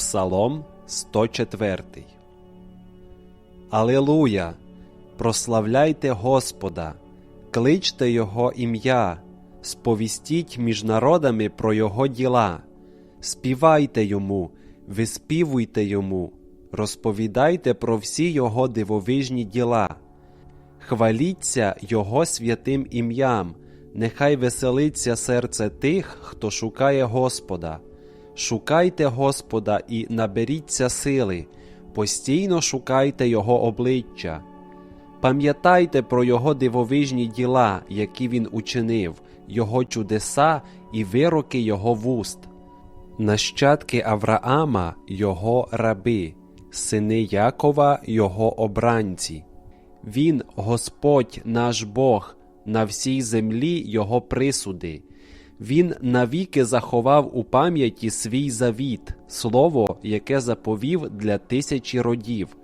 Псалом 104 Алилуя! Прославляйте Господа, кличте Його ім'я, сповістіть між народами про Його діла, співайте Йому, виспівуйте Йому, розповідайте про всі Його дивовижні діла, хваліться Його святим ім'ям, нехай веселиться серце тих, хто шукає Господа. Шукайте Господа і наберіться сили, постійно шукайте Його обличчя. Пам'ятайте про Його дивовижні діла, які Він учинив, Його чудеса і вироки Його вуст, нащадки Авраама, Його раби, сини Якова, Його обранці. Він, Господь наш Бог, на всій землі Його присуди. Він навіки заховав у пам'яті свій завіт, слово, яке заповів для тисячі родів,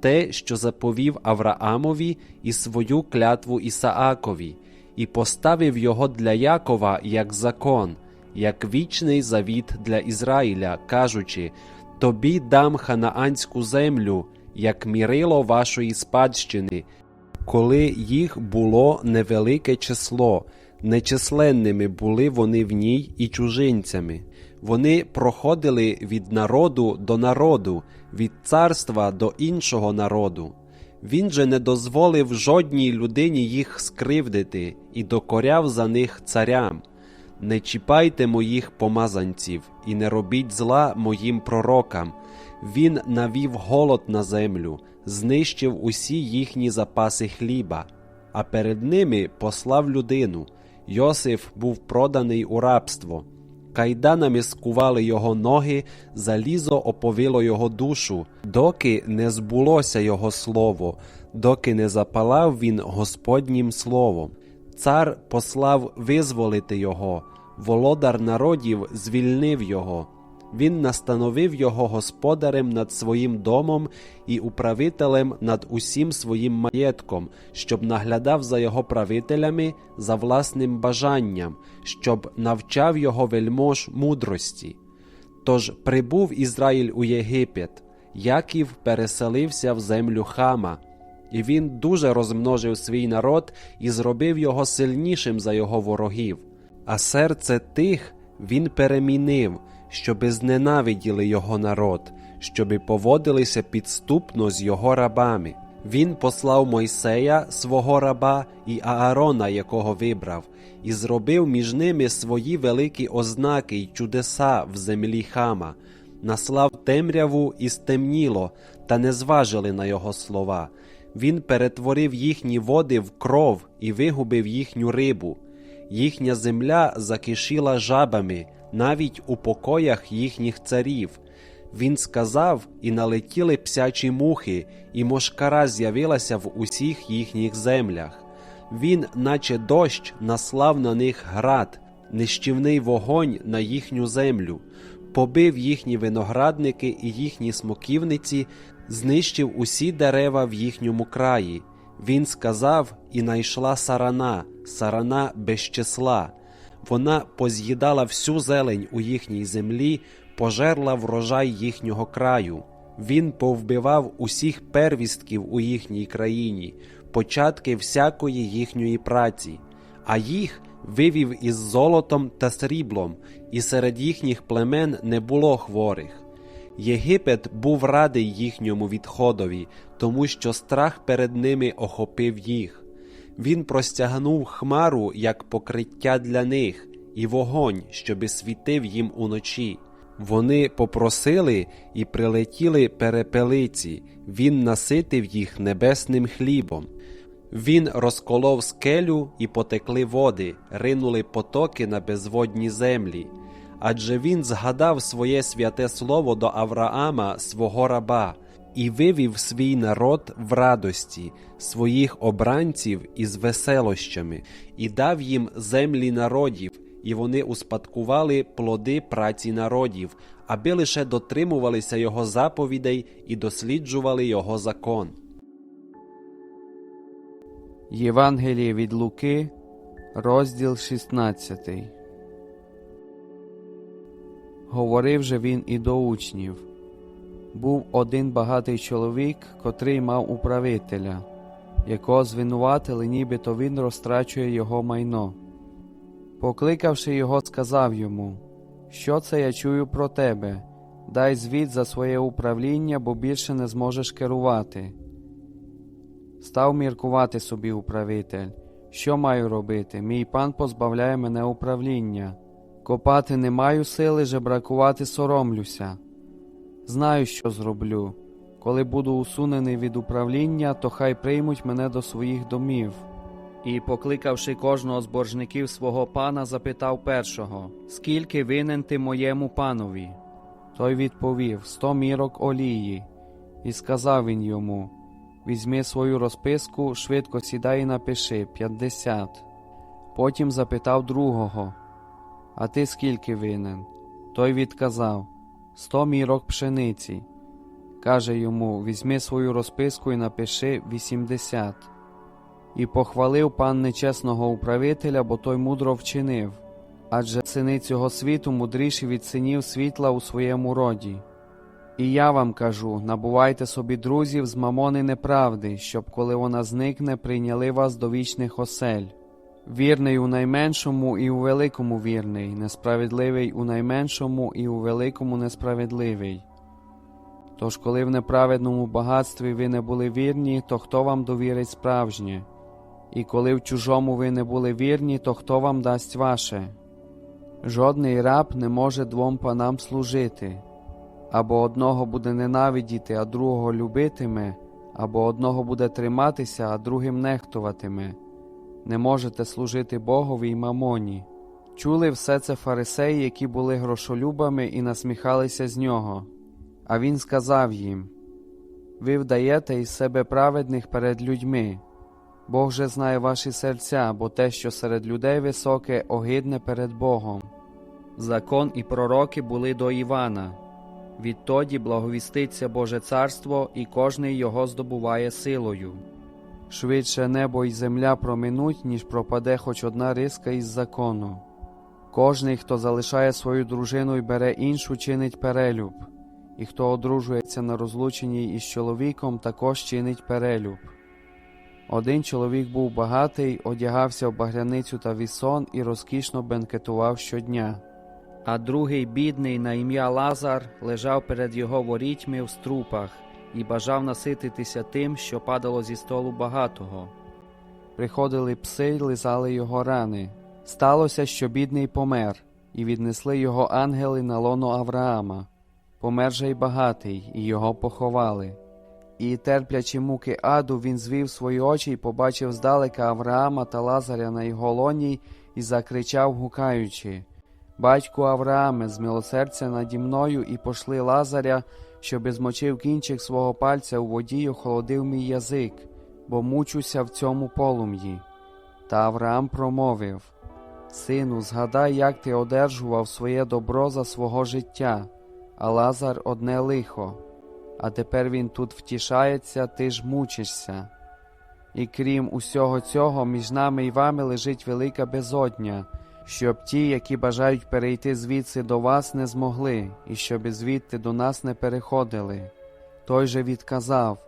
те, що заповів Авраамові і свою клятву Ісаакові, і поставив його для Якова як закон, як вічний завіт для Ізраїля, кажучи: Тобі дам ханаанську землю, як мірило вашої спадщини, коли їх було невелике число. Нечисленними були вони в ній і чужинцями. Вони проходили від народу до народу, від царства до іншого народу. Він же не дозволив жодній людині їх скривдити і докоряв за них царям. Не чіпайте моїх помазанців і не робіть зла моїм пророкам. Він навів голод на землю, знищив усі їхні запаси хліба, а перед ними послав людину. Йосиф був проданий у рабство, кайданами скували його ноги, залізо оповило його душу, доки не збулося його слово, доки не запалав він Господнім словом. Цар послав визволити його, володар народів звільнив його. Він настановив його господарем над своїм домом і управителем над усім своїм маєтком, щоб наглядав за його правителями за власним бажанням, щоб навчав його вельмож мудрості. Тож прибув Ізраїль у Єгипет, Яків переселився в землю Хама, і він дуже розмножив свій народ і зробив його сильнішим за його ворогів. А серце тих він перемінив щоби зненавиділи його народ, щоби поводилися підступно з його рабами. Він послав Мойсея, свого раба, і Аарона, якого вибрав, і зробив між ними свої великі ознаки й чудеса в землі хама, наслав темряву і стемніло, та не зважили на його слова. Він перетворив їхні води в кров і вигубив їхню рибу. Їхня земля закишіла жабами, навіть у покоях їхніх царів. Він сказав, і налетіли псячі мухи, і мошкара з'явилася в усіх їхніх землях. Він, наче дощ, наслав на них град, нищівний вогонь на їхню землю, побив їхні виноградники і їхні смоківниці, знищив усі дерева в їхньому краї. Він сказав, і найшла сарана, сарана без числа. Вона поз'їдала всю зелень у їхній землі, пожерла врожай їхнього краю. Він повбивав усіх первістків у їхній країні, початки всякої їхньої праці, а їх вивів із золотом та сріблом, і серед їхніх племен не було хворих. Єгипет був радий їхньому відходові, тому що страх перед ними охопив їх. Він простягнув хмару як покриття для них, і вогонь, щоби світив їм уночі. Вони попросили і прилетіли перепелиці, він наситив їх небесним хлібом. Він розколов скелю і потекли води, ринули потоки на безводні землі. Адже він згадав своє святе слово до Авраама, свого раба, і вивів свій народ в радості, своїх обранців із веселощами, і дав їм землі народів, і вони успадкували плоди праці народів, аби лише дотримувалися його заповідей і досліджували його закон. Євангеліє від Луки, розділ 16. Говорив же він і до учнів Був один багатий чоловік, котрий мав управителя, якого звинуватили, нібито він розтрачує його майно. Покликавши його, сказав йому, Що це я чую про тебе? Дай звіт за своє управління, бо більше не зможеш керувати. Став міркувати собі управитель. Що маю робити? Мій пан позбавляє мене управління. Копати не маю сили, жебракувати соромлюся. Знаю, що зроблю. Коли буду усунений від управління, то хай приймуть мене до своїх домів. І, покликавши кожного з боржників свого пана, запитав першого Скільки винен ти моєму панові? Той відповів Сто мірок олії. І сказав він йому Візьми свою розписку, швидко сідай і напиши п'ятдесят. Потім запитав другого А ти скільки винен? Той відказав Сто мірок пшениці. Каже йому Візьми свою розписку і напиши вісімдесят. І похвалив пан нечесного управителя, бо той мудро вчинив. Адже сини цього світу мудріші від синів світла у своєму роді. І я вам кажу: набувайте собі друзів з мамони неправди, щоб, коли вона зникне, прийняли вас до вічних осель. Вірний у найменшому і у великому вірний, несправедливий у найменшому і у великому несправедливий. Тож, коли в неправедному багатстві ви не були вірні, то хто вам довірить справжнє? І коли в чужому ви не були вірні, то хто вам дасть ваше? Жодний раб не може двом панам служити, або одного буде ненавидіти, а другого любитиме, або одного буде триматися, а другим нехтуватиме. Не можете служити Богові й мамоні. Чули все це фарисеї, які були грошолюбами і насміхалися з нього. А він сказав їм: Ви вдаєте із себе праведних перед людьми. Бог же знає ваші серця, бо те, що серед людей високе, огидне перед Богом. Закон і пророки були до Івана. Відтоді благовіститься Боже царство, і кожний його здобуває силою. Швидше небо й земля проминуть, ніж пропаде хоч одна риска із закону. Кожний, хто залишає свою дружину і бере іншу, чинить перелюб, і хто одружується на розлученій із чоловіком, також чинить перелюб. Один чоловік був багатий, одягався в багряницю та вісон і розкішно бенкетував щодня. А другий, бідний, на ім'я Лазар, лежав перед його ворітьми в струпах і бажав насититися тим, що падало зі столу багатого. Приходили пси й лизали його рани. Сталося, що бідний помер, і віднесли його ангели на лоно Авраама. Помер же й багатий, і його поховали. І, терплячи муки аду, він звів свої очі і побачив здалека Авраама та Лазаря на його лоні і закричав, гукаючи Батьку Аврааме, змилосердься наді мною і пошли Лазаря, щоби змочив кінчик свого пальця у воді й охолодив мій язик, бо мучуся в цьому полум'ї. Та Авраам промовив Сину, згадай, як ти одержував своє добро за свого життя, а Лазар одне лихо, а тепер він тут втішається, ти ж мучишся. І крім усього цього, між нами і вами лежить велика безодня, щоб ті, які бажають перейти звідси до вас, не змогли, і щоб звідти до нас не переходили. Той же відказав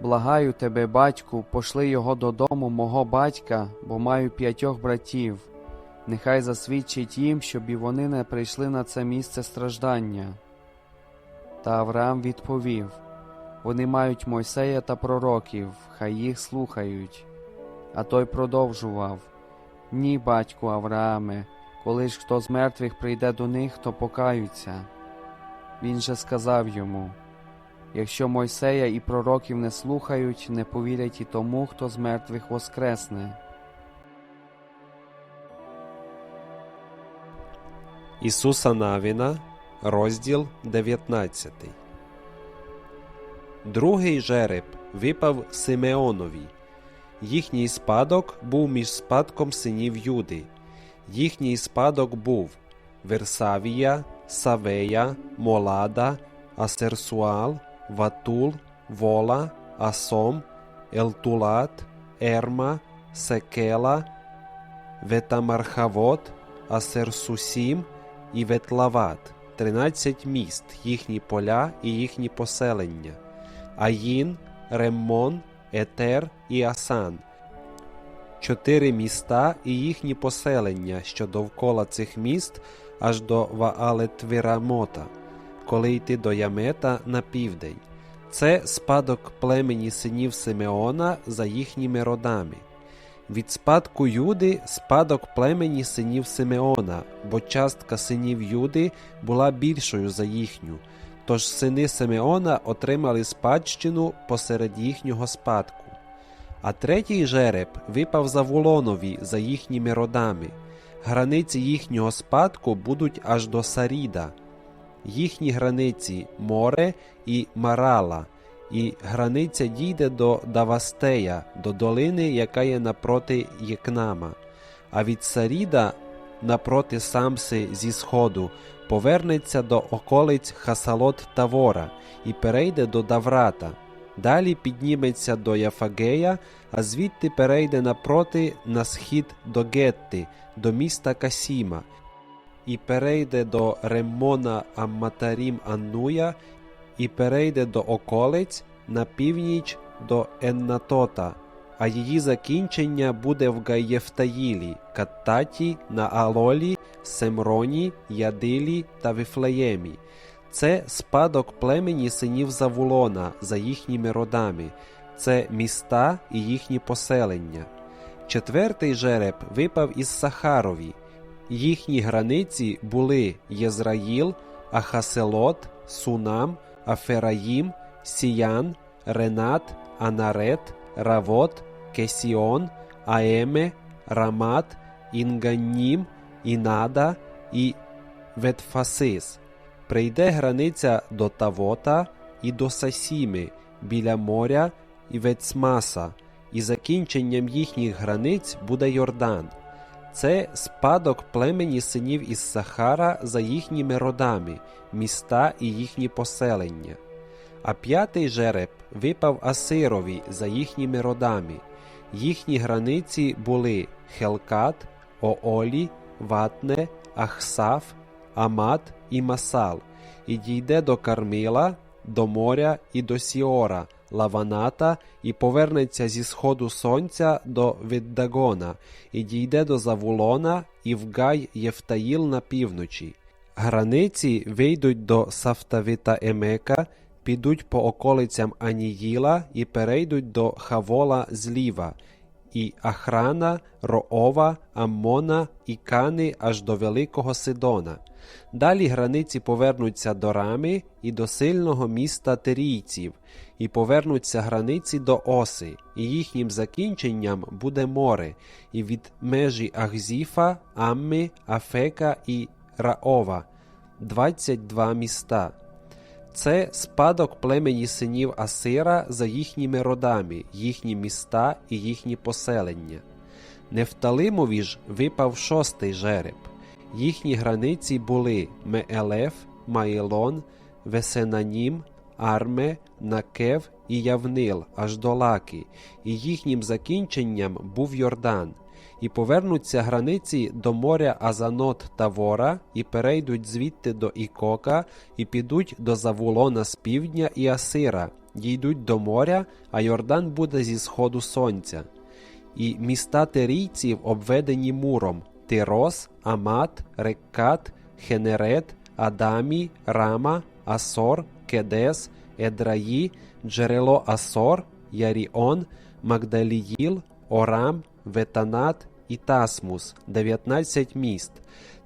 Благаю тебе, батьку, пошли його додому, мого батька, бо маю п'ятьох братів. Нехай засвідчить їм, щоб і вони не прийшли на це місце страждання. Та Авраам відповів Вони мають Мойсея та пророків, хай їх слухають. А той продовжував Ні, батьку Аврааме, коли ж хто з мертвих прийде до них, то покаються. Він же сказав йому Якщо Мойсея і пророків не слухають, не повірять і тому, хто з мертвих воскресне. Ісуса Навіна, розділ 19. Другий жереб випав Симеонові. Їхній спадок був між спадком синів Юди. Їхній спадок був Версавія, Савея, Молада, Асерсуал, Ватул, Вола, Асом, Елтулат, Ерма, Секела, Ветамархавот, Асерсусім і Ветлават, тринадцять міст, їхні поля і їхні поселення, Аїн, Реммон, Етер і Асан. Чотири міста і їхні поселення, що довкола цих міст аж до Ваалетвірамота, коли йти до Ямета на південь. Це спадок племені синів Симеона за їхніми родами. Від спадку Юди спадок племені синів Симеона, бо частка синів Юди була більшою за їхню. Тож сини Симеона отримали спадщину посеред їхнього спадку. А третій жереб випав Завулонові за їхніми родами. Границі їхнього спадку будуть аж до Саріда. Їхні границі море і Марала, і границя дійде до Давастея, до долини, яка є напроти Єкнама. А від Саріда напроти Самси зі сходу повернеться до околиць Хасалот Тавора і перейде до Даврата. Далі підніметься до Яфагея, а звідти перейде напроти на схід до Гетти, до міста Касіма, і перейде до Реммона Амматарім Аннуя, і перейде до околиць на північ до Еннатота, а її закінчення буде в Гаєфтаїлі, Каттаті, на Алолі, Семроні, Ядилі та Вифлеємі. Це спадок племені синів Завулона за їхніми родами, це міста і їхні поселення. Четвертий жереб випав із Сахарові. Їхні границі були Єзраїл, Ахаселот, Сунам, Афераїм, Сіян, Ренат, Анарет, Равот, Кесіон, Аеме, Рамат, Інганнім, Інада і Ветфасис. Прийде границя до Тавота і до Сасіми біля моря і Вецмаса, і закінченням їхніх границь буде Йордан. Це спадок племені синів із Сахара за їхніми родами, міста і їхні поселення. А п'ятий жереб випав Асирові за їхніми родами. Їхні границі були Хелкат, Оолі, Ватне, Ахсаф, Амат і Масал, і дійде до Кармила, до моря і до Сіора, Лаваната, і повернеться зі сходу сонця до Віддагона, і дійде до Завулона і в Гай Єфтаїл на півночі. Границі вийдуть до Сафтавита Емека, підуть по околицям Аніїла і перейдуть до Хавола зліва, і Ахрана, Роова, Аммона і Кани аж до Великого Сидона. Далі границі повернуться до Рами і до сильного міста Терійців, і повернуться границі до Оси, і їхнім закінченням буде море, і від межі Ахзіфа, Амми, Афека і Раова 22 міста. Це спадок племені синів Асира за їхніми родами, їхні міста і їхні поселення. Нефталимові ж випав шостий жереб. Їхні границі були Меелеф, Маїлон, Весенанім, Арме, Накев і Явнил аж до Лаки, і їхнім закінченням був Йордан. І повернуться границі до моря Азанот та Вора, і перейдуть звідти до Ікока, і підуть до Завулона з півдня і Асира, дійдуть до моря, а Йордан буде зі сходу сонця. І міста терійців обведені муром Тирос, Амат, Реккат, Хенерет, Адамі, Рама, Асор, Кедес, Едраї, Джерело Асор, Яріон, Магдаліїл, Орам, Ветанат і Тасмус 19 міст.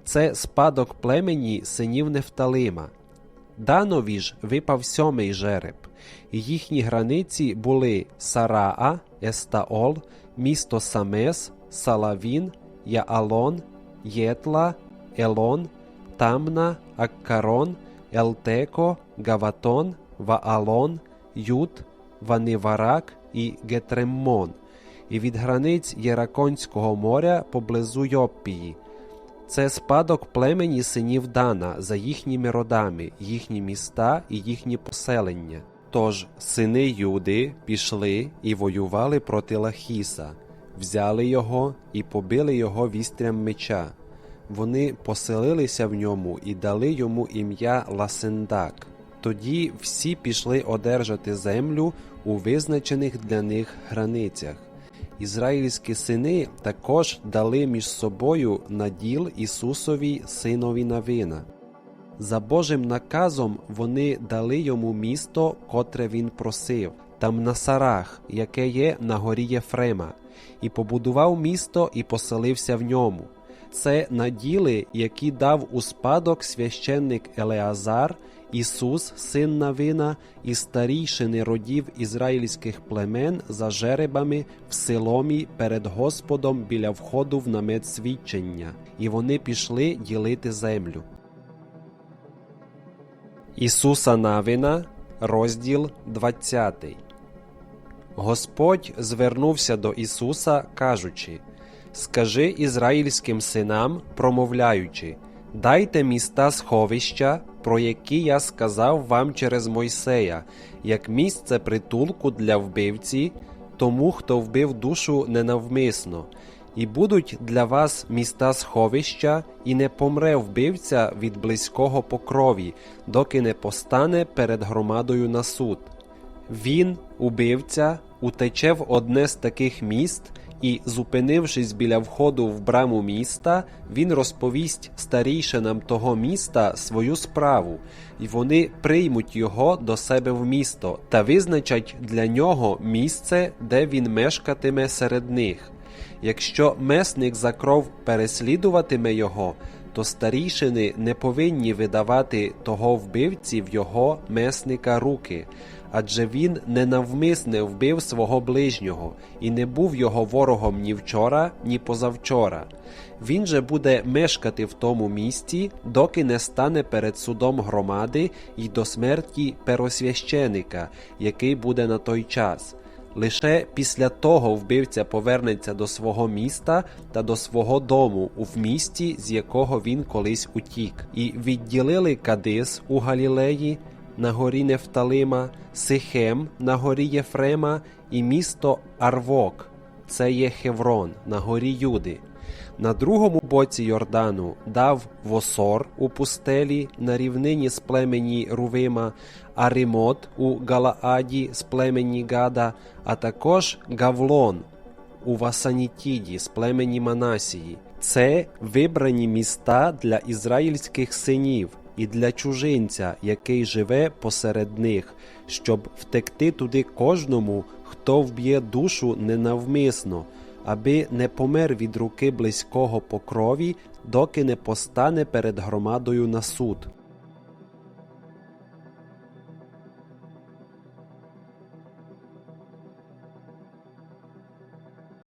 Це спадок племені синів Нефталима. Данові ж випав сьомий жереб, їхні границі були Сараа, Естаол, місто Самес, Салавін, Яалон, Єтла, Елон, Тамна, Аккарон, Елтеко, Гаватон, Ваалон, Ют, Ваниварак і Гетреммон, і від границь Єраконського моря поблизу Йоппії. Це спадок племені синів Дана за їхніми родами, їхні міста і їхні поселення. Тож сини Юди пішли і воювали проти Лахіса, взяли його і побили його вістрям меча. вони поселилися в ньому і дали йому ім'я Ласендак. Тоді всі пішли одержати землю у визначених для них границях. Ізраїльські сини також дали між собою наділ Ісусові синові Навина. За Божим наказом вони дали йому місто, котре він просив, там на Сарах, яке є на горі Єфрема, і побудував місто і поселився в ньому. Це наділи, які дав у спадок священник Елеазар, Ісус, син Навина, і старійшини родів ізраїльських племен за жеребами в Силомі перед Господом біля входу в намет свідчення, і вони пішли ділити землю. Ісуса Навина, розділ 20. Господь звернувся до Ісуса, кажучи: Скажи ізраїльським синам, промовляючи, дайте міста сховища, про які я сказав вам через Мойсея, як місце притулку для вбивці, тому хто вбив душу ненавмисно. І будуть для вас міста сховища, і не помре вбивця від близького по крові, доки не постане перед громадою на суд. Він, убивця, утече в одне з таких міст, і, зупинившись біля входу в браму міста, він розповість старійшинам того міста свою справу, і вони приймуть його до себе в місто та визначать для нього місце, де він мешкатиме серед них. Якщо месник за кров переслідуватиме його, то старійшини не повинні видавати того вбивці в його месника руки, адже він ненавмисне вбив свого ближнього і не був його ворогом ні вчора, ні позавчора. Він же буде мешкати в тому місті, доки не стане перед судом громади й до смерті первосвященика, який буде на той час. Лише після того вбивця повернеться до свого міста та до свого дому в місті, з якого він колись утік, і відділили Кадис у Галілеї на горі Нефталима, Сихем на горі Єфрема і місто Арвок, це є Хеврон на горі Юди. На другому боці Йордану дав Восор у пустелі на рівнині з племені Рувима, Аримот у Галааді з племені Гада, а також Гавлон у Васанітіді з племені Манасії. Це вибрані міста для ізраїльських синів і для чужинця, який живе посеред них, щоб втекти туди кожному, хто вб'є душу ненавмисно, аби не помер від руки близького по крові, доки не постане перед громадою на суд.